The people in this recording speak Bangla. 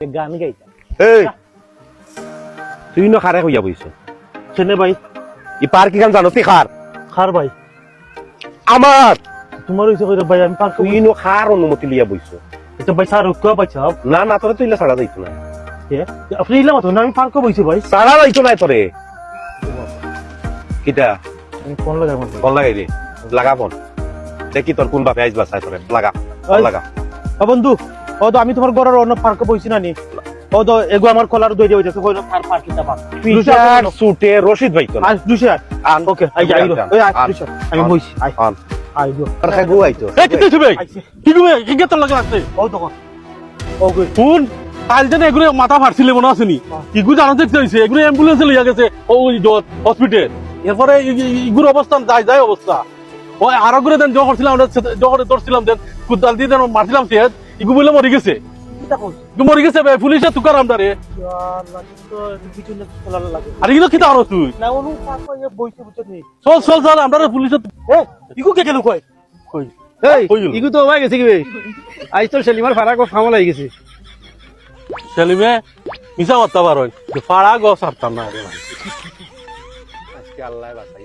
গান গাইতা এই! তুই ন খারে হইয়া বইছ চেনে। ভাই ই পার কি গান জানো? তুই খার খার ভাই। আমার তোমার হইছে কইরা ভাই আমি পার তুই ন খার অনুমতি লিয়া বইছ এটা ভাই স্যার কোয়া পাইছা না না তোরে তুই ছাড়া যাইতো না। আপনি ইলা মতো না আমি পার কো বইছি ভাই। ছাড়া যাইতো না তোরে কিটা আমি ফোন লাগাই ফোন লাগাই দে। লাগা ফোন। দেখি তোর কোন বাপে আইস বাসায় তোরে লাগা লাগা। বন্ধু। ও তো আমি তোমার ঘরের অন্য পার্কে বইছি না নি ও তো এগো আমার কলার দই দিয়ে হইছে কইলো পার পার পার সুটে রশিদ ভাইতো না আজ দুশে আন ওকে আই যাই ওই আই আমি বইছি আই আন। I go. আর খাই গু আইতো এ কিতে কি কি লাগে লাগছে ও তো ওকে। কোন কাল যেন এগুলো মাথা ফাটছিলে মনে আছে নি? ইগু জানো দেখতে হইছে? এগুলো অ্যাম্বুলেন্সে লইয়া গেছে ও হসপিটাল এরপরে ইগুর অবস্থা যাই যায় অবস্থা। ওই আরও করে দেন করছিলাম আমরা যখন ধরছিলাম দেন। কুদাল দিয়ে দেন মারছিলাম সে ইগু বলে মরে গেছে। মরে গেছে বে পুলিশে তুকার আমদারে তো আর এগুলো কি তাহলে তুই? চল চল চল আমরা পুলিশে ইগো কে কেন এই ইগু? তো হয়ে গেছে কি বে? আজ তোর সেলিমার ফারাক ফামা লাগি গেছে। সেলিমে মিশা মারতে পারো ফাড়া গছ হারতাম না আজকে আল্লাহ বাসাই